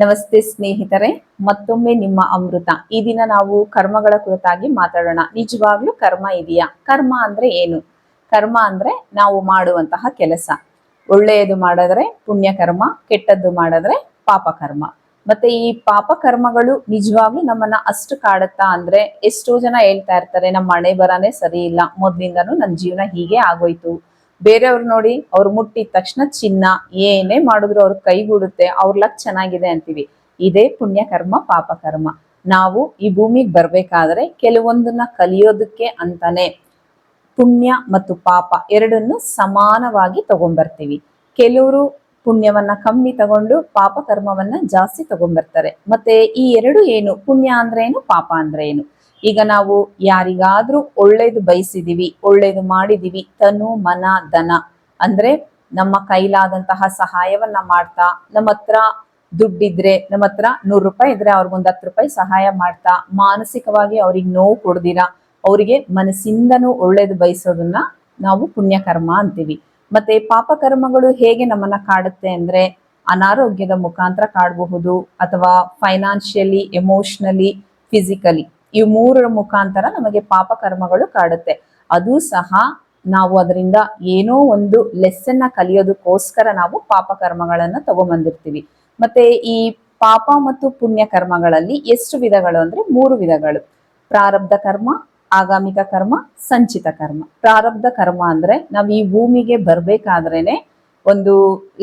ನಮಸ್ತೆ ಸ್ನೇಹಿತರೆ, ಮತ್ತೊಮ್ಮೆ ನಿಮ್ಮ ಅಮೃತ. ಈ ದಿನ ನಾವು ಕರ್ಮಗಳ ಕುರಿತಾಗಿ ಮಾತಾಡೋಣ. ನಿಜವಾಗ್ಲೂ ಕರ್ಮ ಇದೆಯಾ? ಕರ್ಮ ಅಂದ್ರೆ ಏನು? ಕರ್ಮ ಅಂದ್ರೆ ನಾವು ಮಾಡುವಂತಹ ಕೆಲಸ. ಒಳ್ಳೆಯದು ಮಾಡಿದ್ರೆ ಪುಣ್ಯ ಕರ್ಮ ಕೆಟ್ಟದ್ದು ಮಾಡಿದ್ರೆ ಪಾಪ ಕರ್ಮ ಮತ್ತೆ ಈ ಪಾಪ ಕರ್ಮಗಳು ನಿಜವಾಗ್ಲೂ ನಮ್ಮನ್ನ ಅಷ್ಟು ಕಾಡುತ್ತಾ ಅಂದ್ರೆ ಎಷ್ಟೋ ಜನ ಹೇಳ್ತಾ ಇರ್ತಾರೆ, ನಮ್ಮ ಮನೆ ಬರನೇ ಸರಿ ಇಲ್ಲ. ಮೊದ್ಲಿಂದನೂ ನನ್ನ ಜೀವನ ಹೀಗೆ ಆಗೋಯ್ತು. ಬೇರೆಯವ್ರು ನೋಡಿ ಅವ್ರು ಮುಟ್ಟಿದ ತಕ್ಷಣ ಚಿನ್ನ ಏನೇ ಮಾಡಿದ್ರು ಅವ್ರ ಕೈಗೂಡುತ್ತೆ ಅವ್ರ ಲಕ್ ಚೆನ್ನಾಗಿದೆ ಅಂತೀವಿ. ಇದೇ ಪುಣ್ಯ ಕರ್ಮ, ಪಾಪ ಕರ್ಮ. ನಾವು ಈ ಭೂಮಿಗೆ ಬರ್ಬೇಕಾದ್ರೆ ಕೆಲವೊಂದನ್ನ ಕಲಿಯೋದಕ್ಕೆ ಅಂತಾನೆ ಪುಣ್ಯ ಮತ್ತು ಪಾಪ ಎರಡನ್ನು ಸಮಾನವಾಗಿ ತಗೊಂಡ್ಬರ್ತೀವಿ ಕೆಲವರು ಪುಣ್ಯವನ್ನ ಕಮ್ಮಿ ತಗೊಂಡು ಪಾಪ ಕರ್ಮವನ್ನ ಜಾಸ್ತಿ ತಗೊಂಡ್ಬರ್ತಾರೆ ಮತ್ತೆ ಈ ಎರಡು ಏನು? ಪುಣ್ಯ ಅಂದ್ರೆ ಏನು? ಪಾಪ ಅಂದ್ರೆ ಏನು? ಈಗ ನಾವು ಯಾರಿಗಾದ್ರೂ ಒಳ್ಳೇದು ಬಯಸಿದೀವಿ, ಒಳ್ಳೇದು ಮಾಡಿದೀವಿ, ತನು, ಮನ, ಧನ. ಅಂದ್ರೆ ನಮ್ಮ ಕೈಲಾದಂತಹ ಸಹಾಯವನ್ನ ಮಾಡ್ತಾ, ನಮ್ಮ ಹತ್ರ ದುಡ್ಡಿದ್ರೆ, ನಮ್ಮ ಹತ್ರ ನೂರು ರೂಪಾಯಿ ಇದ್ರೆ ಅವ್ರಿಗೊಂದು ಹತ್ತು ರೂಪಾಯಿ ಸಹಾಯ ಮಾಡ್ತಾ, ಮಾನಸಿಕವಾಗಿ ಅವ್ರಿಗೆ ನೋವು ಕೊಡ್ದಿರಾ, ಅವರಿಗೆ ಮನಸ್ಸಿಂದನೂ ಒಳ್ಳೇದು ಬಯಸೋದನ್ನ ನಾವು ಪುಣ್ಯಕರ್ಮ ಅಂತೀವಿ. ಮತ್ತೆ ಪಾಪಕರ್ಮಗಳು ಹೇಗೆ ನಮ್ಮನ್ನ ಕಾಡುತ್ತೆ ಅಂದ್ರೆ ಅನಾರೋಗ್ಯದ ಮುಖಾಂತರ ಕಾಡಬಹುದು ಅಥವಾ ಫೈನಾನ್ಷಿಯಲಿ ಎಮೋಷ್ನಲಿ ಫಿಸಿಕಲಿ ಈ ಮೂರರ ಮುಖಾಂತರ ನಮಗೆ ಪಾಪ ಕರ್ಮಗಳು ಕಾಡುತ್ತೆ. ಅದು ಸಹ ನಾವು ಅದರಿಂದ ಏನೋ ಒಂದು ಲೆಸ್ಸನ್ನ ಕಲಿಯೋದಕ್ಕೋಸ್ಕರ ನಾವು ಪಾಪ ಕರ್ಮಗಳನ್ನ ತಗೊಂಬಂದಿರ್ತೀವಿ. ಮತ್ತೆ ಈ ಪಾಪ ಮತ್ತು ಪುಣ್ಯ ಕರ್ಮಗಳಲ್ಲಿ ಎಷ್ಟು ವಿಧಗಳು ಅಂದ್ರೆ ಮೂರು ವಿಧಗಳು. ಪ್ರಾರಬ್ಧ ಕರ್ಮ, ಆಗಾಮಿಕ ಕರ್ಮ, ಸಂಚಿತ ಕರ್ಮ. ಪ್ರಾರಬ್ಧ ಕರ್ಮ ಅಂದ್ರೆ ನಾವು ಈ ಭೂಮಿಗೆ ಬರ್ಬೇಕಾದ್ರೇನೆ ಒಂದು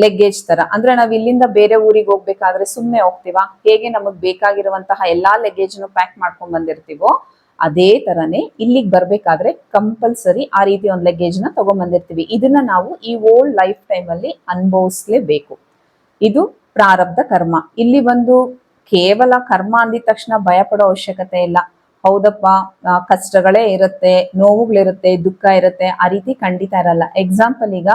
ಲೆಗ್ಗೇಜ್ ತರ. ಅಂದ್ರೆ ನಾವ್ ಇಲ್ಲಿಂದ ಬೇರೆ ಊರಿಗೆ ಹೋಗ್ಬೇಕಾದ್ರೆ ಸುಮ್ಮನೆ ಹೋಗ್ತೀವಾ? ಹೇಗೆ ನಮಗ್ ಬೇಕಾಗಿರುವಂತಹ ಎಲ್ಲಾ ಲಗೇಜ್ ಪ್ಯಾಕ್ ಮಾಡ್ಕೊಂಡ್ ಬಂದಿರ್ತೀವೋ ಅದೇ ತರನೇ ಇಲ್ಲಿಗೆ ಬರ್ಬೇಕಾದ್ರೆ ಕಂಪಲ್ಸರಿ ಆ ರೀತಿ ಒಂದು ಲೆಗ್ಗೇಜ್ನ ತಗೊಂಡ್ ಬಂದಿರ್ತೀವಿ. ಇದನ್ನ ನಾವು ಈ ಓಲ್ಡ್ ಲೈಫ್ ಟೈಮ್ ಅಲ್ಲಿ ಅನುಭವಿಸ್ಲೇಬೇಕು. ಇದು ಪ್ರಾರಬ್ಧ ಕರ್ಮ. ಇಲ್ಲಿ ಒಂದು ಕೇವಲ ಕರ್ಮ ಅಂದಿದ ತಕ್ಷಣ ಭಯ ಪಡೋ ಅವಶ್ಯಕತೆ ಇಲ್ಲ. ಹೌದಪ್ಪ ಕಷ್ಟಗಳೇ ಇರುತ್ತೆ, ನೋವುಗಳಿರುತ್ತೆ, ದುಃಖ ಇರುತ್ತೆ, ಆ ರೀತಿ ಖಂಡಿತ ಇರಲ್ಲ. ಎಕ್ಸಾಂಪಲ್ ಈಗ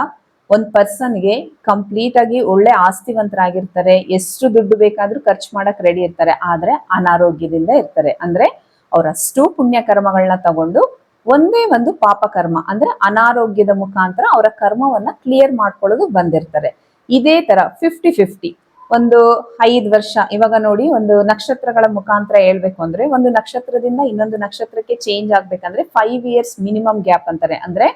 ಒಂದ್ ಪರ್ಸನ್ಗೆ ಕಂಪ್ಲೀಟ್ ಆಗಿ ಒಳ್ಳೆ ಆಸ್ತಿವಂತರಾಗಿರ್ತಾರೆ, ಎಷ್ಟು ದುಡ್ಡು ಬೇಕಾದ್ರೂ ಖರ್ಚು ಮಾಡಕ್ ರೆಡಿ ಇರ್ತಾರೆ, ಆದ್ರೆ ಅನಾರೋಗ್ಯದಿಂದ ಇರ್ತಾರೆ. ಅಂದ್ರೆ ಅವರಷ್ಟು ಪುಣ್ಯ ಕರ್ಮಗಳನ್ನ ತಗೊಂಡು ಒಂದೇ ಒಂದು ಪಾಪ ಕರ್ಮ, ಅಂದ್ರೆ ಅನಾರೋಗ್ಯದ ಮುಖಾಂತರ ಅವರ ಕರ್ಮವನ್ನ ಕ್ಲಿಯರ್ ಮಾಡ್ಕೊಳ್ಳೋದು ಬಂದಿರ್ತಾರೆ. ಇದೇ ತರ ಫಿಫ್ಟಿ ಫಿಫ್ಟಿ ಒಂದು ಐದು ವರ್ಷ, ಇವಾಗ ನೋಡಿ ಒಂದು ನಕ್ಷತ್ರಗಳ ಮುಖಾಂತರ ಹೇಳ್ಬೇಕು ಅಂದ್ರೆ ಒಂದು ನಕ್ಷತ್ರದಿಂದ ಇನ್ನೊಂದು ನಕ್ಷತ್ರಕ್ಕೆ ಚೇಂಜ್ ಆಗ್ಬೇಕಂದ್ರೆ ಫೈವ್ ಇಯರ್ಸ್ ಮಿನಿಮಮ್ ಗ್ಯಾಪ್ ಅಂತಾರೆ. ಅಂದ್ರೆ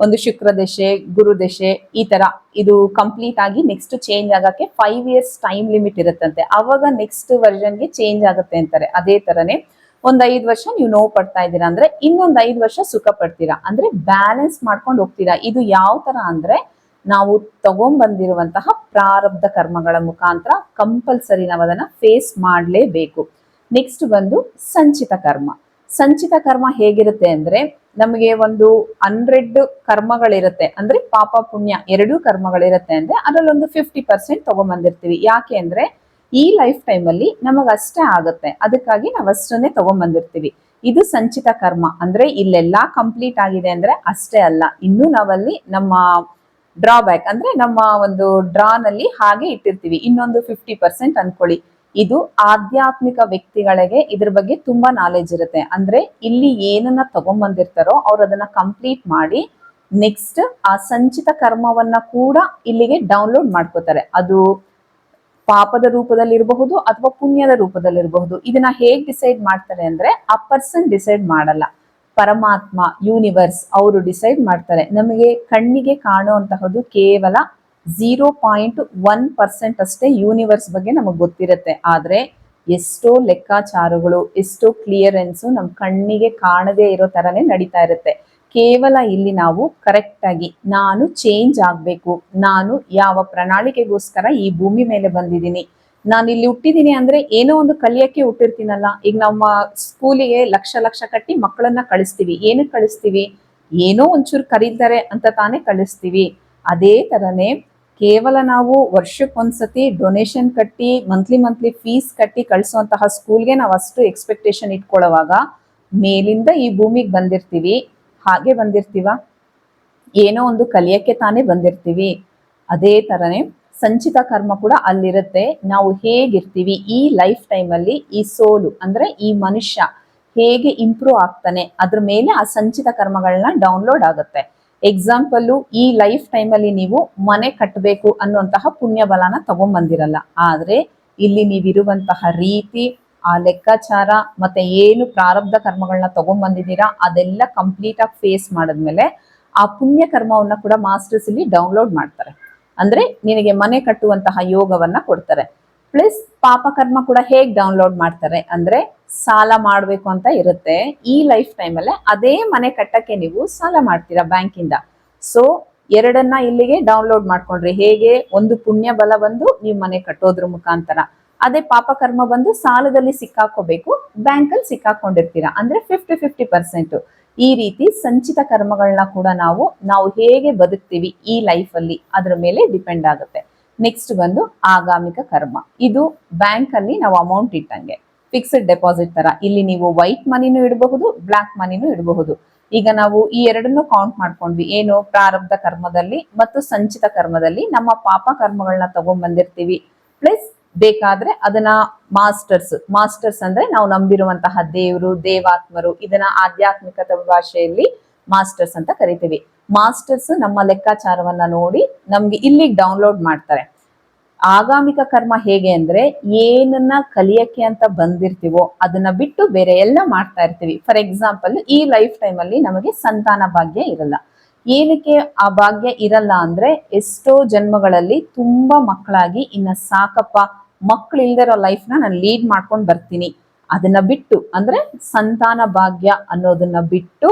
ಒಂದು ಶುಕ್ರ ದಶೆ, ಗುರು ದಶೆ, ಈ ತರ ಇದು ಕಂಪ್ಲೀಟ್ ಆಗಿ ನೆಕ್ಸ್ಟ್ ಚೇಂಜ್ ಆಗಕ್ಕೆ ಫೈವ್ ಇಯರ್ಸ್ ಟೈಮ್ ಲಿಮಿಟ್ ಇರುತ್ತಂತೆ. ಅವಾಗ ನೆಕ್ಸ್ಟ್ಗೆ ಚೇಂಜ್ ಆಗುತ್ತೆ ಅಂತಾರೆ. ಅದೇ ತರನೇ ಒಂದ್ ಐದು ವರ್ಷ ನೀವು ನೋವು ಪಡ್ತಾ ಇದ್ದೀರಾ ಅಂದ್ರೆ ಇನ್ನೊಂದ್ ಐದು ವರ್ಷ ಸುಖ ಪಡ್ತೀರಾ. ಅಂದ್ರೆ ಬ್ಯಾಲೆನ್ಸ್ ಮಾಡ್ಕೊಂಡು ಹೋಗ್ತೀರಾ. ಇದು ಯಾವ ತರ ಅಂದ್ರೆ ನಾವು ತಗೊಂಡ್ಬಂದಿರುವಂತಹ ಪ್ರಾರಬ್ಧ ಕರ್ಮಗಳ ಮುಖಾಂತರ ಕಂಪಲ್ಸರಿ ನಾವು ಅದನ್ನ ಫೇಸ್ ಮಾಡಲೇಬೇಕು. ನೆಕ್ಸ್ಟ್ ಬಂದು ಸಂಚಿತ ಕರ್ಮ. ಸಂಚಿತ ಕರ್ಮ ಹೇಗಿರುತ್ತೆ ಅಂದ್ರೆ ನಮಗೆ ಒಂದು ಹಂಡ್ರೆಡ್ ಕರ್ಮಗಳಿರುತ್ತೆ. ಅಂದ್ರೆ ಪಾಪ, ಪುಣ್ಯ ಎರಡೂ ಕರ್ಮಗಳಿರುತ್ತೆ ಅಂದ್ರೆ ಅದರಲ್ಲೊಂದು ಫಿಫ್ಟಿ ಪರ್ಸೆಂಟ್ ತಗೊಂಬಂದಿರ್ತೀವಿ. ಯಾಕೆ ಅಂದ್ರೆ ಈ ಲೈಫ್ ಟೈಮ್ ಅಲ್ಲಿ ನಮಗ್ ಅಷ್ಟೇ ಆಗುತ್ತೆ. ಅದಕ್ಕಾಗಿ ನಾವ್ ಅಷ್ಟನ್ನೇ ತಗೊಂಬಂದಿರ್ತೀವಿ. ಇದು ಸಂಚಿತ ಕರ್ಮ. ಅಂದ್ರೆ ಇಲ್ಲೆಲ್ಲಾ ಕಂಪ್ಲೀಟ್ ಆಗಿದೆ ಅಂದ್ರೆ ಅಷ್ಟೇ ಅಲ್ಲ. ಇನ್ನೂ ನಾವಲ್ಲಿ ನಮ್ಮ ಡ್ರಾಬ್ಯಾಕ್ ಅಂದ್ರೆ ನಮ್ಮ ಒಂದು ಡ್ರಾನಲ್ಲಿ ಹಾಗೆ ಇಟ್ಟಿರ್ತೀವಿ. ಇನ್ನೊಂದು ಫಿಫ್ಟಿ ಪರ್ಸೆಂಟ್ ಅನ್ಕೊಳ್ಳಿ. ಇದು ಆಧ್ಯಾತ್ಮಿಕ ವ್ಯಕ್ತಿಗಳಿಗೆ ಇದ್ರ ಬಗ್ಗೆ ತುಂಬಾ ನಾಲೆಜ್ ಇರುತ್ತೆ. ಅಂದ್ರೆ ಇಲ್ಲಿ ಏನನ್ನ ತಗೊಂಡ್ಬಂದಿರ್ತಾರೋ ಅವ್ರು ಅದನ್ನ ಕಂಪ್ಲೀಟ್ ಮಾಡಿ ನೆಕ್ಸ್ಟ್ ಆ ಸಂಚಿತ ಕರ್ಮವನ್ನ ಕೂಡ ಇಲ್ಲಿಗೆ ಡೌನ್ಲೋಡ್ ಮಾಡ್ಕೋತಾರೆ. ಅದು ಪಾಪದ ರೂಪದಲ್ಲಿ ಇರಬಹುದು ಅಥವಾ ಪುಣ್ಯದ ರೂಪದಲ್ಲಿ ಇರಬಹುದು ಇದನ್ನ ಹೇಗ್ ಡಿಸೈಡ್ ಮಾಡ್ತಾರೆ ಅಂದ್ರೆ ಆ ಪರ್ಸನ್ ಡಿಸೈಡ್ ಮಾಡಲ್ಲ. ಪರಮಾತ್ಮ ಯೂನಿವರ್ಸ್ ಅವರು ಡಿಸೈಡ್ ಮಾಡ್ತಾರೆ. ನಮಗೆ ಕಣ್ಣಿಗೆ ಕಾಣುವಂತಹದ್ದು ಕೇವಲ ಝೀರೋ ಪಾಯಿಂಟ್ ಒನ್ ಪರ್ಸೆಂಟ್ ಅಷ್ಟೇ ಯೂನಿವರ್ಸ್ ಬಗ್ಗೆ ನಮಗೆ ಗೊತ್ತಿರುತ್ತೆ. ಆದರೆ ಎಷ್ಟೋ ಲೆಕ್ಕಾಚಾರಗಳು, ಎಷ್ಟೋ ಕ್ಲಿಯರೆನ್ಸು ನಮ್ಮ ಕಣ್ಣಿಗೆ ಕಾಣದೇ ಇರೋ ಥರನೇ ನಡೀತಾ ಇರುತ್ತೆ. ಕೇವಲ ಇಲ್ಲಿ ನಾವು ಕರೆಕ್ಟಾಗಿ ನಾನು ಚೇಂಜ್ ಆಗಬೇಕು, ನಾನು ಯಾವ ಪ್ರಣಾಳಿಕೆಗೋಸ್ಕರ ಈ ಭೂಮಿ ಮೇಲೆ ಬಂದಿದ್ದೀನಿ. ನಾನು ಇಲ್ಲಿ ಹುಟ್ಟಿದ್ದೀನಿ ಅಂದ್ರೆ ಏನೋ ಒಂದು ಕಲಿಯಕ್ಕೆ ಹುಟ್ಟಿರ್ತೀನಲ್ಲ. ಈಗ ನಮ್ಮ ಸ್ಕೂಲಿಗೆ ಲಕ್ಷ ಲಕ್ಷ ಕಟ್ಟಿ ಮಕ್ಕಳನ್ನ ಕಳಿಸ್ತೀವಿ. ಏನಕ್ಕೆ ಕಳಿಸ್ತೀವಿ? ಏನೋ ಒಂಚೂರು ಕರೀತಾರೆ ಅಂತ ತಾನೇ ಕಳಿಸ್ತೀವಿ. ಅದೇ ತರನೇ ಕೇವಲ ನಾವು ವರ್ಷಕ್ಕೊಂದ್ಸತಿ ಡೊನೇಷನ್ ಕಟ್ಟಿ ಮಂತ್ಲಿ ಮಂತ್ಲಿ ಫೀಸ್ ಕಟ್ಟಿ ಕಳಿಸುವಂತಹ ಸ್ಕೂಲ್ಗೆ ನಾವು ಅಷ್ಟು ಎಕ್ಸ್ಪೆಕ್ಟೇಷನ್ ಇಟ್ಕೊಳ್ಳೋವಾಗ ಮೇಲಿಂದ ಈ ಭೂಮಿಗೆ ಬಂದಿರ್ತೀವಿ. ಹಾಗೆ ಬಂದಿರ್ತೀವ? ಏನೋ ಒಂದು ಕಲಿಯಕ್ಕೆ ತಾನೇ ಬಂದಿರ್ತೀವಿ. ಅದೇ ತರನೇ ಸಂಚಿತ ಕರ್ಮ ಕೂಡ ಅಲ್ಲಿರುತ್ತೆ. ನಾವು ಹೇಗಿರ್ತೀವಿ? ಈ ಲೈಫ್ ಟೈಮಲ್ಲಿ ಈ ಸೋಲು ಅಂದ್ರೆ ಈ ಮನುಷ್ಯ ಹೇಗೆ ಇಂಪ್ರೂವ್ ಆಗ್ತಾನೆ? ಅದ್ರ ಮೇಲೆ ಆ ಸಂಚಿತ ಕರ್ಮಗಳನ್ನ ಡೌನ್ಲೋಡ್ ಆಗುತ್ತೆ. ಎಕ್ಸಾಂಪಲ್ಲು ಈ ಲೈಫ್ ಟೈಮಲ್ಲಿ ನೀವು ಮನೆ ಕಟ್ಟಬೇಕು ಅನ್ನುವಂತಹ ಪುಣ್ಯ ಬಲನ ತಗೊಂಬಂದಿರಲ್ಲ. ಆದ್ರೆ ಇಲ್ಲಿ ನೀವಿರುವಂತಹ ರೀತಿ, ಆ ಲೆಕ್ಕಾಚಾರ ಮತ್ತೆ ಏನು ಪ್ರಾರಬ್ಧ ಕರ್ಮಗಳನ್ನ ತಗೊಂಡ್ಬಂದಿದ್ದೀರಾ ಅದೆಲ್ಲ ಕಂಪ್ಲೀಟ್ ಆಗಿ ಫೇಸ್ ಮಾಡಿದ್ಮೇಲೆ ಆ ಪುಣ್ಯ ಕರ್ಮವನ್ನ ಕೂಡ ಮಾಸ್ಟರ್ಸ್ ಇಲ್ಲಿ ಡೌನ್ಲೋಡ್ ಮಾಡ್ತಾರೆ. ಅಂದ್ರೆ ನಿನಗೆ ಮನೆ ಕಟ್ಟುವಂತಹ ಯೋಗವನ್ನ ಕೊಡ್ತಾರೆ. ಪ್ಲಸ್ ಪಾಪಕರ್ಮ ಕೂಡ ಹೇಗೆ ಡೌನ್ಲೋಡ್ ಮಾಡ್ತಾರೆ ಅಂದ್ರೆ ಸಾಲ ಮಾಡಬೇಕು ಅಂತ ಇರುತ್ತೆ. ಈ ಲೈಫ್ ಟೈಮಲ್ಲೇ ಅದೇ ಮನೆ ಕಟ್ಟಕ್ಕೆ ನೀವು ಸಾಲ ಮಾಡ್ತೀರಾ ಬ್ಯಾಂಕಿಂದ. ಸೊ, ಎರಡನ್ನ ಇಲ್ಲಿಗೆ ಡೌನ್ಲೋಡ್ ಮಾಡ್ಕೊಂಡ್ರಿ ಹೇಗೆ? ಒಂದು ಪುಣ್ಯ ಬಲ ಬಂದು ನೀವು ಮನೆ ಕಟ್ಟೋದ್ರ ಮುಖಾಂತರ. ಅದೇ ಪಾಪಕರ್ಮ ಬಂದು ಸಾಲದಲ್ಲಿ ಸಿಕ್ಕಾಕೋಬೇಕು, ಬ್ಯಾಂಕಲ್ಲಿ ಸಿಕ್ಕಾಕೊಂಡಿರ್ತೀರಾ? ಅಂದ್ರೆ ಫಿಫ್ಟಿ ಫಿಫ್ಟಿ ಪರ್ಸೆಂಟ್ ಈ ರೀತಿ ಸಂಚಿತ ಕರ್ಮಗಳನ್ನ ಕೂಡ ನಾವು ನಾವು ಹೇಗೆ ಬದುಕ್ತೀವಿ ಈ ಲೈಫ್ ಅಲ್ಲಿ ಅದ್ರ ಮೇಲೆ ಡಿಪೆಂಡ್ ಆಗುತ್ತೆ. ನೆಕ್ಸ್ಟ್ ಬಂದು ಆಗಾಮಿಕ ಕರ್ಮ. ಇದು ಬ್ಯಾಂಕ್ ಅಲ್ಲಿ ನಾವು ಅಮೌಂಟ್ ಇಟ್ಟಂಗೆ. ಫಿಕ್ಸ್ಡ್ ಡೆಪಾಸಿಟ್ ತರ. ಇಲ್ಲಿ ನೀವು ವೈಟ್ ಮನಿನೂ ಇಡಬಹುದು ಬ್ಲಾಕ್ ಮನಿನೂ ಇಡಬಹುದು. ಈಗ ನಾವು ಈ ಎರಡನ್ನು ಕೌಂಟ್ ಮಾಡ್ಕೊಂಡ್ವಿ. ಏನು? ಪ್ರಾರಬ್ಧ ಕರ್ಮದಲ್ಲಿ ಮತ್ತು ಸಂಚಿತ ಕರ್ಮದಲ್ಲಿ ನಮ್ಮ ಪಾಪ ಕರ್ಮಗಳನ್ನ ತಗೊಂಡ್ ಬಂದಿರ್ತೀವಿ ಪ್ಲಸ್ ಬೇಕಾದ್ರೆ ಅದನ್ನ ಮಾಸ್ಟರ್ಸ್ ಮಾಸ್ಟರ್ಸ್ ಅಂದ್ರೆ ನಾವು ನಂಬಿರುವಂತಹ ದೇವರು, ದೇವಾತ್ಮರು, ಇದನ್ನ ಆಧ್ಯಾತ್ಮಿಕತ ಭಾಷೆಯಲ್ಲಿ ಮಾಸ್ಟರ್ಸ್ ಅಂತ ಕರಿತೀವಿ. ಮಾಸ್ಟರ್ಸ್ ನಮ್ಮ ಲೆಕ್ಕಾಚಾರವನ್ನ ನೋಡಿ ನಮ್ಗೆ ಇಲ್ಲಿಗೆ ಡೌನ್ಲೋಡ್ ಮಾಡ್ತಾರೆ. ಆಗಾಮಿಕ ಕರ್ಮ ಹೇಗೆ ಅಂದ್ರೆ ಏನನ್ನ ಕಲಿಯಕ್ಕೆ ಅಂತ ಬಂದಿರ್ತೀವೋ ಅದನ್ನ ಬಿಟ್ಟು ಬೇರೆ ಎಲ್ಲ ಮಾಡ್ತಾ ಇರ್ತೀವಿ. ಫಾರ್ ಎಕ್ಸಾಂಪಲ್ ಈ ಲೈಫ್ ಟೈಮ್ ಅಲ್ಲಿ ನಮಗೆ ಸಂತಾನ ಭಾಗ್ಯ ಇರಲ್ಲ. ಏನಕ್ಕೆ ಆ ಭಾಗ್ಯ ಇರಲ್ಲ ಅಂದ್ರೆ ಎಷ್ಟೋ ಜನ್ಮಗಳಲ್ಲಿ ತುಂಬಾ ಮಕ್ಕಳಾಗಿ ಇನ್ನ ಸಾಕಪ್ಪ ಮಕ್ಳು ಇಲ್ದಿರೋ ಲೈಫ್ನ ನಾನು ಲೀಡ್ ಮಾಡ್ಕೊಂಡು ಬರ್ತೀನಿ. ಅದನ್ನ ಬಿಟ್ಟು ಅಂದ್ರೆ ಸಂತಾನ ಭಾಗ್ಯ ಅನ್ನೋದನ್ನ ಬಿಟ್ಟು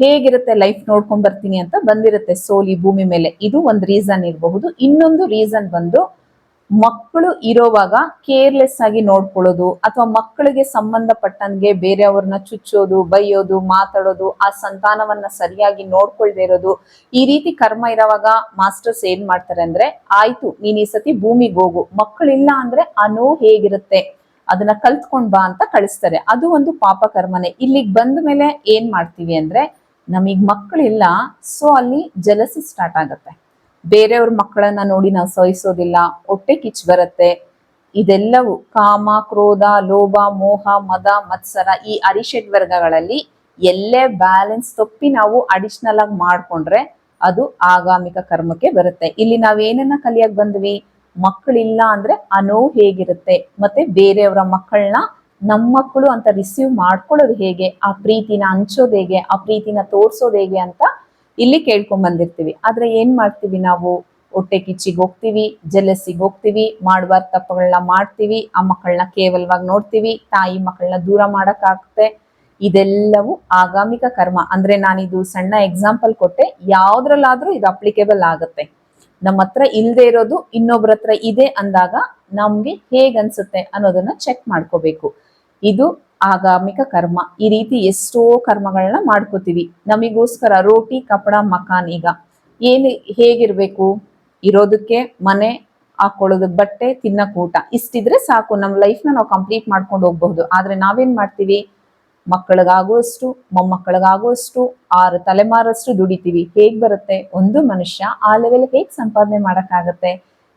ಹೇಗಿರುತ್ತೆ ಲೈಫ್ ನೋಡ್ಕೊಂಡ್ ಬರ್ತೀನಿ ಅಂತ ಬಂದಿರುತ್ತೆ ಸೋಲಿ ಭೂಮಿ ಮೇಲೆ. ಇದು ಒಂದು ರೀಸನ್ ಇರಬಹುದು. ಇನ್ನೊಂದು ರೀಸನ್ ಬಂದು ಮಕ್ಕಳು ಇರೋವಾಗ ಕೇರ್ಲೆಸ್ ಆಗಿ ನೋಡ್ಕೊಳ್ಳೋದು ಅಥವಾ ಮಕ್ಕಳಿಗೆ ಸಂಬಂಧಪಟ್ಟಂಗೆ ಬೇರೆಯವ್ರನ್ನ ಚುಚ್ಚೋದು, ಬೈಯೋದು, ಮಾತಾಡೋದು, ಆ ಸಂತಾನವನ್ನ ಸರಿಯಾಗಿ ನೋಡ್ಕೊಳ್ದೇ ಇರೋದು, ಈ ರೀತಿ ಕರ್ಮ ಇರೋವಾಗ ಮಾಸ್ಟರ್ಸ್ ಏನ್ ಮಾಡ್ತಾರೆ ಅಂದ್ರೆ, ಆಯ್ತು, ನೀನ್ ಈ ಸತಿ ಭೂಮಿಗೆ ಹೋಗು. ಮಕ್ಕಳಿಲ್ಲ ಅಂದ್ರೆ ಆ ನೋವು ಹೇಗಿರುತ್ತೆ? ಅದನ್ನ ಕಲ್ತ್ಕೊಂಡ್ ಬಾ ಅಂತ ಕಳಿಸ್ತಾರೆ. ಅದು ಒಂದು ಪಾಪ ಕರ್ಮನೆ. ಇಲ್ಲಿಗೆ ಬಂದ ಮೇಲೆ ಏನ್ ಮಾಡ್ತೀವಿ ಅಂದ್ರೆ, ನಮಗ್ ಮಕ್ಕಳಿಲ್ಲ ಸೊ ಅಲ್ಲಿ ಜಲಸಿ ಸ್ಟಾರ್ಟ್ ಆಗತ್ತೆ. ಬೇರೆಯವ್ರ ಮಕ್ಕಳನ್ನ ನೋಡಿ ನಾವು ಸಹಿಸೋದಿಲ್ಲ, ಹೊಟ್ಟೆ ಕಿಚ್ ಬರುತ್ತೆ. ಇದೆಲ್ಲವೂ ಕಾಮ, ಕ್ರೋಧ, ಲೋಭ, ಮೋಹ, ಮದ, ಮತ್ಸರ ಈ ಅರಿಷಡ್ ವರ್ಗಗಳಲ್ಲಿ ಎಲ್ಲೇ ಬ್ಯಾಲೆನ್ಸ್ ತಪ್ಪಿ ನಾವು ಅಡಿಷನಲ್ ಆಗಿ ಮಾಡ್ಕೊಂಡ್ರೆ ಅದು ಆಗಾಮಿಕ ಕರ್ಮಕ್ಕೆ ಬರುತ್ತೆ. ಇಲ್ಲಿ ನಾವೇನನ್ನ ಕಲಿಯಕ್ ಬಂದ್ವಿ? ಮಕ್ಕಳಿಲ್ಲ ಅಂದ್ರೆ ಅನೋ ಹೇಗಿರುತ್ತೆ? ಮತ್ತೆ ಬೇರೆಯವರ ಮಕ್ಕಳನ್ನ ನಮ್ಮ ಮಕ್ಕಳು ಅಂತ ರಿಸೀವ್ ಮಾಡ್ಕೊಳ್ಳೋದು ಹೇಗೆ? ಆ ಪ್ರೀತಿನ ಹಂಚೋದು ಹೇಗೆ? ಆ ಪ್ರೀತಿನ ತೋರ್ಸೋದು ಹೇಗೆ ಅಂತ ಇಲ್ಲಿ ಕೇಳ್ಕೊಂಡ್ ಬಂದಿರ್ತೀವಿ. ಆದ್ರೆ ಏನ್ ಮಾಡ್ತೀವಿ ನಾವು? ಹೊಟ್ಟೆ ಕಿಚ್ಚಿಗೆ ಹೋಗ್ತೀವಿ, ಜಲಸಿಗೆ ಹೋಗ್ತೀವಿ ಮಾಡುವ ತಪ್ಪುಗಳನ್ನ ಮಾಡ್ತೀವಿ, ಆ ಮಕ್ಕಳನ್ನ ಕೇವಲವಾಗಿ ನೋಡ್ತೀವಿ, ತಾಯಿ ಮಕ್ಕಳನ್ನ ದೂರ ಮಾಡಕ್ಕಾಗುತ್ತೆ. ಇದೆಲ್ಲವೂ ಆಗಾಮಿಕ ಕರ್ಮ. ಅಂದ್ರೆ ನಾನಿದು ಸಣ್ಣ ಎಕ್ಸಾಂಪಲ್ ಕೊಟ್ಟೆ, ಯಾವ್ದ್ರಲ್ಲಾದ್ರೂ ಇದು ಅಪ್ಲಿಕೇಬಲ್ ಆಗುತ್ತೆ. ನಮ್ಮ ಹತ್ರ ಇಲ್ದೇ ಇರೋದು ಇನ್ನೊಬ್ರ ಹತ್ರ ಇದೆ ಅಂದಾಗ ನಮ್ಗೆ ಹೇಗನ್ಸುತ್ತೆ ಅನ್ನೋದನ್ನ ಚೆಕ್ ಮಾಡ್ಕೋಬೇಕು. ಇದು ಆಗಾಮಿಕ ಕರ್ಮ. ಈ ರೀತಿ ಎಷ್ಟೋ ಕರ್ಮಗಳನ್ನ ಮಾಡ್ಕೋತೀವಿ. ನಮಿಗೋಸ್ಕರ ರೋಟಿ, ಕಪಡ, ಮಕಾನ್ ಈಗ. ಏನು ಹೇಗಿರ್ಬೇಕು? ಇರೋದಕ್ಕೆ ಮನೆ ಹಾಕೊಳ್ಳೋದಕ್ಕೆ ಬಟ್ಟೆ ತಿನ್ನಕ್ ಊಟ ಇಷ್ಟಿದ್ರೆ ಸಾಕು. ನಮ್ಮ ಲೈಫ್ನ ನಾವು ಕಂಪ್ಲೀಟ್ ಮಾಡ್ಕೊಂಡು ಹೋಗ್ಬಹುದು. ಆದ್ರೆ ನಾವೇನ್ ಮಾಡ್ತೀವಿ? ಮಕ್ಕಳಿಗಾಗುವಷ್ಟು, ಮೊಮ್ಮಕ್ಕಳಿಗಾಗುವಷ್ಟು, ಆರು ತಲೆಮಾರಷ್ಟು ದುಡಿತೀವಿ. ಹೇಗ್ ಬರುತ್ತೆ? ಒಂದು ಮನುಷ್ಯ ಆ ಲೆವೆಲ್ ಹೇಗ್ ಸಂಪಾದನೆ ಮಾಡಕ್ಕಾಗತ್ತೆ?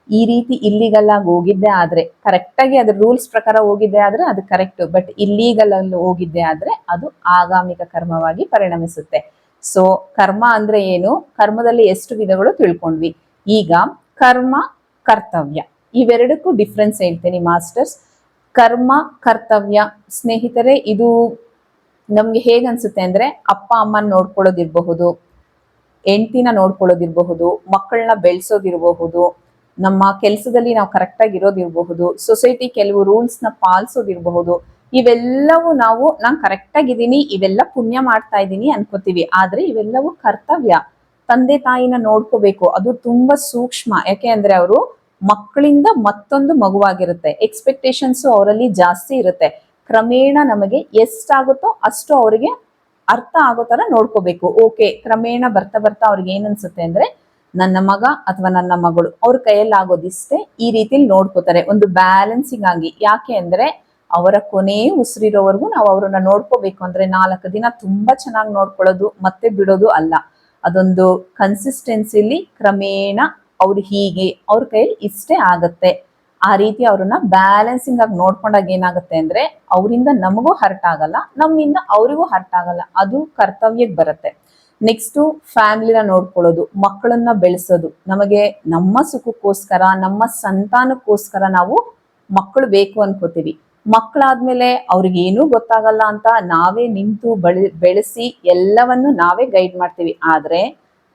ಈ ರೀತಿ ಇಲ್ಲಿಗಲ್ ಹೋಗಿದ್ದೆ ಆದ್ರೆ ಕರೆಕ್ಟ್ ಆಗಿ ಅದ್ರ ರೂಲ್ಸ್ ಪ್ರಕಾರ ಹೋಗಿದ್ದೆ ಆದ್ರೆ ಅದು ಕರೆಕ್ಟ್ ಬಟ್ ಇಲ್ಲಿಗಲ್ಲ ಅಲ್ಲಿ ಹೋಗಿದ್ದೆ ಆದ್ರೆ ಅದು ಆಗಾಮಿಕ ಕರ್ಮವಾಗಿ ಪರಿಣಮಿಸುತ್ತೆ. ಸೊ ಕರ್ಮ ಅಂದ್ರೆ ಏನು? ಕರ್ಮದಲ್ಲಿ ಎಷ್ಟು ವಿಧಗಳು ತಿಳ್ಕೊಂಡ್ವಿ. ಈಗ ಕರ್ಮ, ಕರ್ತವ್ಯ. ಇವೆರಡಕ್ಕೂ ಡಿಫ್ರೆನ್ಸ್ ಹೇಳ್ತೀನಿ ಮಾಸ್ಟರ್ಸ್. ಕರ್ಮ, ಕರ್ತವ್ಯ. ಸ್ನೇಹಿತರೆ, ಇದು ನಮ್ಗೆ ಹೇಗನ್ಸುತ್ತೆ ಅಂದ್ರೆ ಅಪ್ಪ ಅಮ್ಮನ ನೋಡ್ಕೊಳ್ಳೋದಿರಬಹುದು, ಹೆಂಡತಿನ ನೋಡ್ಕೊಳ್ಳೋದಿರಬಹುದು ಮಕ್ಕಳನ್ನ ಬೆಳೆಸೋದಿರಬಹುದು ನಮ್ಮ ಕೆಲಸದಲ್ಲಿ ನಾವು ಕರೆಕ್ಟ್ ಆಗಿ ಇರೋದಿರಬಹುದು ಸೊಸೈಟಿ ಕೆಲವು ರೂಲ್ಸ್ನ ಪಾಲಿಸೋದಿರಬಹುದು, ಇವೆಲ್ಲವೂ ನಾವು, ನಾನ್ ಕರೆಕ್ಟ್ ಆಗಿದ್ದೀನಿ, ಇವೆಲ್ಲ ಪುಣ್ಯ ಮಾಡ್ತಾ ಇದ್ದೀನಿ ಅನ್ಕೋತೀವಿ. ಆದ್ರೆ ಇವೆಲ್ಲವೂ ಕರ್ತವ್ಯ. ತಂದೆ ತಾಯಿನ ನೋಡ್ಕೋಬೇಕು, ಅದು ತುಂಬಾ ಸೂಕ್ಷ್ಮ. ಯಾಕೆ ಅಂದ್ರೆ ಅವರು ಮಕ್ಕಳಿಂದ ಮತ್ತೊಂದು ಮಗುವಾಗಿರುತ್ತೆ. ಎಕ್ಸ್ಪೆಕ್ಟೇಷನ್ಸ್ ಅವರಲ್ಲಿ ಜಾಸ್ತಿ ಇರುತ್ತೆ. ಕ್ರಮೇಣ ನಮಗೆ ಎಷ್ಟಾಗುತ್ತೋ ಅಷ್ಟು ಅವರಿಗೆ ಅರ್ಥ ಆಗೋ ತರ ನೋಡ್ಕೋಬೇಕು. ಓಕೆ ಕ್ರಮೇಣ ಬರ್ತಾ ಬರ್ತಾ ಅವ್ರಿಗೆ ಏನನ್ಸುತ್ತೆ ಅಂದ್ರೆ ನನ್ನ ಮಗ ಅಥವಾ ನನ್ನ ಮಗಳು, ಅವ್ರ ಕೈಯಲ್ಲಿ ಆಗೋದಿಷ್ಟೇ ಈ ರೀತಿಲಿ ನೋಡ್ಕೋತಾರೆ. ಒಂದು ಬ್ಯಾಲೆನ್ಸಿಂಗ್ ಆಗಿ, ಯಾಕೆ ಅಂದ್ರೆ ಅವರ ಕೊನೆ ಉಸಿರಿರೋವರೆಗೂ ನಾವು ಅವ್ರನ್ನ ನೋಡ್ಕೋಬೇಕು ಅಂದ್ರೆ ನಾಲ್ಕು ದಿನ ತುಂಬಾ ಚೆನ್ನಾಗಿ ನೋಡ್ಕೊಳ್ಳೋದು, ಮತ್ತೆ ಬಿಡೋದು ಅಲ್ಲ. ಅದೊಂದು ಕನ್ಸಿಸ್ಟೆನ್ಸಿಲಿ ಕ್ರಮೇಣ ಅವ್ರು ಹೀಗೆ, ಅವ್ರ ಕೈಯಲ್ಲಿ ಇಷ್ಟೇ ಆಗತ್ತೆ. ಆ ರೀತಿ ಅವ್ರನ್ನ ಬ್ಯಾಲೆನ್ಸಿಂಗ್ ಆಗಿ ನೋಡ್ಕೊಂಡಾಗ ಏನಾಗುತ್ತೆ ಅಂದ್ರೆ, ಅವರಿಂದ ನಮಗೂ ಹರ್ಟ್ ಆಗಲ್ಲ, ನಮ್ಮಿಂದ ಅವರಿಗೂ ಹರ್ಟ್ ಆಗಲ್ಲ. ಅದು ಕರ್ತವ್ಯಕ್ಕೆ ಬರುತ್ತೆ. ನೆಕ್ಸ್ಟ್ ಫ್ಯಾಮಿಲಿನ ನೋಡ್ಕೊಳ್ಳೋದು, ಮಕ್ಕಳನ್ನ ಬೆಳೆಸೋದು. ನಮಗೆ ನಮ್ಮ ಸುಖಕ್ಕೋಸ್ಕರ, ನಮ್ಮ ಸಂತಾನಕ್ಕೋಸ್ಕರ ನಾವು ಮಕ್ಕಳು ಬೇಕು ಅನ್ಕೋತೀವಿ. ಮಕ್ಕಳಾದ್ಮೇಲೆ ಅವ್ರಿಗೆ ಏನೂ ಗೊತ್ತಾಗಲ್ಲ ಅಂತ ನಾವೇ ನಿಂತು ಬಳಿ, ಬೆಳೆಸಿ ಎಲ್ಲವನ್ನು ನಾವೇ ಗೈಡ್ ಮಾಡ್ತೀವಿ. ಆದ್ರೆ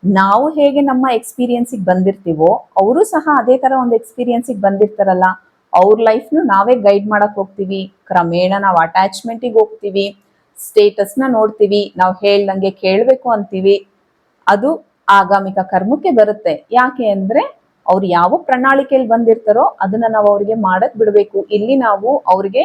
ನಾವು ಹೇಗೆ ನಮ್ಮ ಎಕ್ಸ್ಪೀರಿಯನ್ಸಿಗೆ ಬಂದಿರ್ತೀವೋ, ಅವರು ಸಹ ಅದೇ ತರ ಒಂದು ಎಕ್ಸ್ಪೀರಿಯನ್ಸಿಗೆ ಬಂದಿರ್ತಾರಲ್ಲ, ಅವ್ರ ಲೈಫ್ನು ನಾವೇ ಗೈಡ್ ಮಾಡಕ್ ಹೋಗ್ತೀವಿ. ಕ್ರಮೇಣ ನಾವು ಅಟ್ಯಾಚ್ಮೆಂಟಿಗೆ ಹೋಗ್ತೀವಿ. ಸ್ಟೇಟಸ್ನ ನೋಡ್ತೀವಿ, ನಾವು ಹೇಳ್ದಂಗೆ ಕೇಳಬೇಕು ಅಂತೀವಿ, ಅದು ಆಗಾಮಿಕ ಕರ್ಮಕ್ಕೆ ಬರುತ್ತೆ. ಯಾಕೆ ಅಂದ್ರೆ ಅವ್ರು ಯಾವ ಪ್ರಣಾಳಿಕೆಯಲ್ಲಿ ಬಂದಿರ್ತಾರೋ ಅದನ್ನ ನಾವು ಅವ್ರಿಗೆ ಮಾಡಕ್ ಬಿಡಬೇಕು. ಇಲ್ಲಿ ನಾವು ಅವ್ರಿಗೆ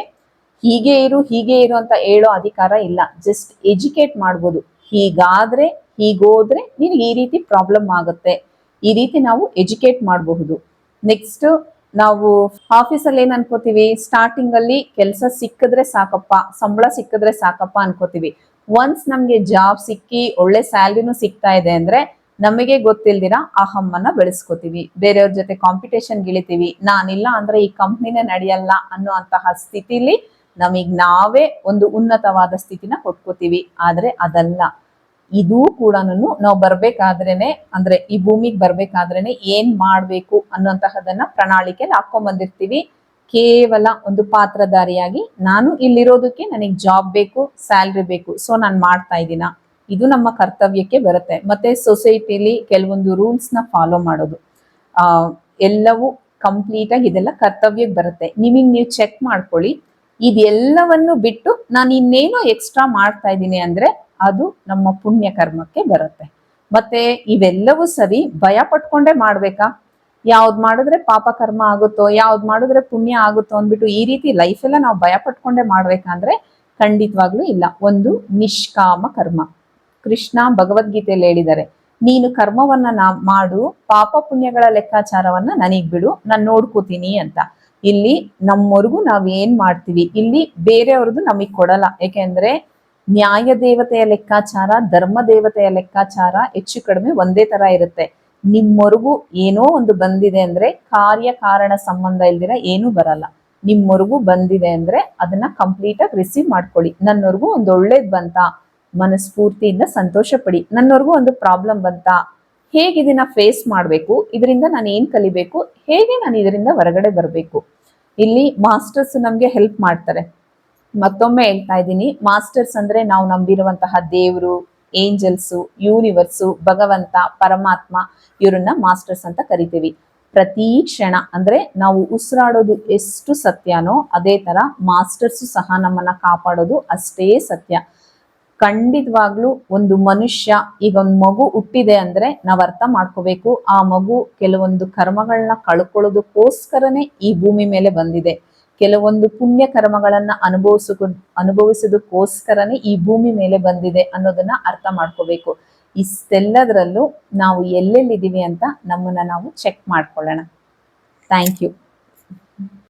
ಹೀಗೆ ಇರು ಹೀಗೆ ಇರು ಅಂತ ಹೇಳೋ ಅಧಿಕಾರ ಇಲ್ಲ. ಜಸ್ಟ್ ಎಜುಕೇಟ್ ಮಾಡ್ಬೋದು. ಹೀಗಾದ್ರೆ, ಹೀಗೋದ್ರೆ ನಿನಗೆ ಈ ರೀತಿ ಪ್ರಾಬ್ಲಮ್ ಆಗುತ್ತೆ. ಈ ರೀತಿ ನಾವು ಎಜುಕೇಟ್ ಮಾಡಬಹುದು. ನೆಕ್ಸ್ಟ್ ನಾವು ಆಫೀಸಲ್ಲಿ ಏನ್ ಅನ್ಕೋತೀವಿ? ಸ್ಟಾರ್ಟಿಂಗ್ ಅಲ್ಲಿ ಕೆಲಸ ಸಿಕ್ಕಿದ್ರೆ ಸಾಕಪ್ಪ, ಸಂಬಳ ಸಿಕ್ಕಿದ್ರೆ ಸಾಕಪ್ಪ ಅನ್ಕೋತೀವಿ. ಒನ್ಸ್ ನಮ್ಗೆ ಜಾಬ್ ಸಿಕ್ಕಿ, ಒಳ್ಳೆ ಸ್ಯಾಲ್ರಿನೂ ಸಿಗ್ತಾ ಇದೆ ಅಂದ್ರೆ ನಮಗೆ ಗೊತ್ತಿಲ್ದಿರ ಅಹಮ್ಮನ್ನ ಬೆಳೆಸ್ಕೋತೀವಿ. ಬೇರೆಯವ್ರ ಜೊತೆ ಕಾಂಪಿಟೇಷನ್ ಗಿಳಿತೀವಿ. ನಾನಿಲ್ಲ ಅಂದ್ರೆ ಈ ಕಂಪ್ನಿನೇ ನಡೆಯಲ್ಲ ಅನ್ನೋ ಅಂತಹ ಸ್ಥಿತಿಲಿ ನಮಗ್ ನಾವೇ ಒಂದು ಉನ್ನತವಾದ ಸ್ಥಿತಿನ ಕೊಟ್ಕೋತೀವಿ. ಆದ್ರೆ ಅದಲ್ಲ. ಇದು ಕೂಡ ನಾವು ಬರ್ಬೇಕಾದ್ರೇನೆ, ಅಂದ್ರೆ ಈ ಭೂಮಿಗೆ ಬರ್ಬೇಕಾದ್ರೇನೆ ಏನ್ ಮಾಡ್ಬೇಕು ಅನ್ನೋಂತಹದನ್ನ ಪ್ರಣಾಳಿಕೆಯಲ್ಲಿ ಹಾಕೊಂಡ್ ಬಂದಿರ್ತೀವಿ. ಕೇವಲ ಒಂದು ಪಾತ್ರಧಾರಿಯಾಗಿ ನಾನು ಇಲ್ಲಿರೋದಕ್ಕೆ ನನಗೆ ಜಾಬ್ ಬೇಕು, ಸ್ಯಾಲ್ರಿ ಬೇಕು, ಸೊ ನಾನು ಮಾಡ್ತಾ ಇದ್ದೀನ? ಇದು ನಮ್ಮ ಕರ್ತವ್ಯಕ್ಕೆ ಬರುತ್ತೆ. ಮತ್ತೆ ಸೊಸೈಟಿಲಿ ಕೆಲವೊಂದು ರೂಲ್ಸ್ನ ಫಾಲೋ ಮಾಡೋದು. ಆ, ಎಲ್ಲವೂ ಕಂಪ್ಲೀಟ್ ಆಗಿ ಇದೆಲ್ಲ ಕರ್ತವ್ಯಕ್ಕೆ ಬರುತ್ತೆ. ನಿಮಗೆ ನೀವು ಚೆಕ್ ಮಾಡ್ಕೊಳ್ಳಿ. ಇದೆಲ್ಲವನ್ನು ಬಿಟ್ಟು ನಾನು ಇನ್ನೇನೋ ಎಕ್ಸ್ಟ್ರಾ ಮಾಡ್ತಾ ಇದ್ದೀನಿ ಅಂದ್ರೆ ಅದು ನಮ್ಮ ಪುಣ್ಯ ಕರ್ಮಕ್ಕೆ ಬರುತ್ತೆ. ಮತ್ತೆ ಇವೆಲ್ಲವೂ ಸರಿ ಭಯ ಪಟ್ಕೊಂಡೇ ಮಾಡ್ಬೇಕಾ? ಯಾವ್ದು ಮಾಡಿದ್ರೆ ಪಾಪ ಕರ್ಮ ಆಗುತ್ತೋ, ಯಾವ್ದು ಮಾಡಿದ್ರೆ ಪುಣ್ಯ ಆಗುತ್ತೋ ಅಂದ್ಬಿಟ್ಟು ಈ ರೀತಿ ಲೈಫ್ ಎಲ್ಲ ನಾವು ಭಯ ಪಟ್ಕೊಂಡೇ ಮಾಡ್ಬೇಕಂದ್ರೆ ಖಂಡಿತವಾಗ್ಲೂ ಇಲ್ಲ. ಒಂದು ನಿಷ್ಕಾಮ ಕರ್ಮ. ಕೃಷ್ಣ ಭಗವದ್ಗೀತೆಯಲ್ಲಿ ಹೇಳಿದ್ದಾರೆ, ನೀನು ಕರ್ಮವನ್ನ ನಾ ಮಾಡು, ಪಾಪ ಪುಣ್ಯಗಳ ಲೆಕ್ಕಾಚಾರವನ್ನ ನನಗ್ ಬಿಡು, ನಾನು ನೋಡ್ಕೋತೀನಿ ಅಂತ. ಇಲ್ಲಿ ನಮ್ಮವರೆಗೂ ನಾವ್ ಏನ್ ಮಾಡ್ತೀವಿ? ಇಲ್ಲಿ ಬೇರೆಯವ್ರದ್ದು ನಮಗ್ ಕೊಡಲ್ಲ. ಯಾಕೆಂದ್ರೆ ನ್ಯಾಯ ದೇವತೆಯ ಲೆಕ್ಕಾಚಾರ ಧರ್ಮ ದೇವತೆಯ ಲೆಕ್ಕಾಚಾರ ಹೆಚ್ಚು ಕಡಿಮೆ ಒಂದೇ ತರ ಇರುತ್ತೆ. ನಿಮ್ಮವರೆಗೂ ಏನೋ ಒಂದು ಬಂದಿದೆ ಅಂದ್ರೆ ಕಾರ್ಯ ಕಾರಣ ಸಂಬಂಧ ಇಲ್ದಿರ ಏನೂ ಬರಲ್ಲ. ನಿಮ್ಮವರೆಗೂ ಬಂದಿದೆ ಅಂದ್ರೆ ಅದನ್ನ ಕಂಪ್ಲೀಟ್ ಆಗಿ ರಿಸೀವ್ ಮಾಡ್ಕೊಳ್ಳಿ. ನನ್ನವರೆಗೂ ಒಂದು ಒಳ್ಳೇದ್ ಬಂತ? ಮನಸ್ಫೂರ್ತಿಯಿಂದ ಸಂತೋಷ ಪಡಿ ನನ್ನವರೆಗೂ ಒಂದು ಪ್ರಾಬ್ಲಮ್ ಬಂತ? ಹೇಗೆ ಇದನ್ನ ಫೇಸ್ ಮಾಡಬೇಕು? ಇದರಿಂದ ನಾನು ಏನ್ ಕಲಿಬೇಕು? ಹೇಗೆ ನಾನು ಇದರಿಂದ ಹೊರಗಡೆ ಬರಬೇಕು? ಇಲ್ಲಿ ಮಾಸ್ಟರ್ಸ್ ನಮ್ಗೆ ಹೆಲ್ಪ್ ಮಾಡ್ತಾರೆ. ಮತ್ತೊಮ್ಮೆ ಹೇಳ್ತಾ ಇದ್ದೀನಿ. ಮಾಸ್ಟರ್ಸ್ ಅಂದ್ರೆ ನಾವು ನಂಬಿರುವಂತಹ ದೇವರು ಏಂಜಲ್ಸು ಯೂನಿವರ್ಸು ಭಗವಂತ, ಪರಮಾತ್ಮ, ಇವರನ್ನ ಮಾಸ್ಟರ್ಸ್ ಅಂತ ಕರಿತೀವಿ. ಪ್ರತಿ ಕ್ಷಣ ಅಂದ್ರೆ ನಾವು ಉಸಿರಾಡೋದು ಎಷ್ಟು ಸತ್ಯನೋ ಅದೇ ತರ ಮಾಸ್ಟರ್ಸ್ ಸಹ ನಮ್ಮನ್ನ ಕಾಪಾಡೋದು ಅಷ್ಟೇ ಸತ್ಯ. ಖಂಡಿತವಾಗ್ಲೂ ಒಂದು ಮನುಷ್ಯ, ಈಗ ಒಂದು ಮಗು ಹುಟ್ಟಿದೆ ಅಂದ್ರೆ ನಾವ್ ಅರ್ಥ ಮಾಡ್ಕೋಬೇಕು, ಆ ಮಗು ಕೆಲವೊಂದು ಕರ್ಮಗಳನ್ನ ಕಳ್ಕೊಳ್ಳೋದಕ್ಕೋಸ್ಕರನೇ ಈ ಭೂಮಿ ಮೇಲೆ ಬಂದಿದೆ. ಕೆಲವೊಂದು ಪುಣ್ಯ ಕರ್ಮಗಳನ್ನ ಅನುಭವಿಸ ಅನುಭವಿಸೋದಕ್ಕೋಸ್ಕರನೇ ಈ ಭೂಮಿ ಮೇಲೆ ಬಂದಿದೆ ಅನ್ನೋದನ್ನ ಅರ್ಥ ಮಾಡ್ಕೋಬೇಕು. ಇಷ್ಟೆಲ್ಲದರಲ್ಲೂ ನಾವು ಎಲ್ಲೆಲ್ಲಿದ್ದೀವಿ ಅಂತ ನಮ್ಮನ್ನ ನಾವು ಚೆಕ್ ಮಾಡ್ಕೊಳ್ಳೋಣ. Thank you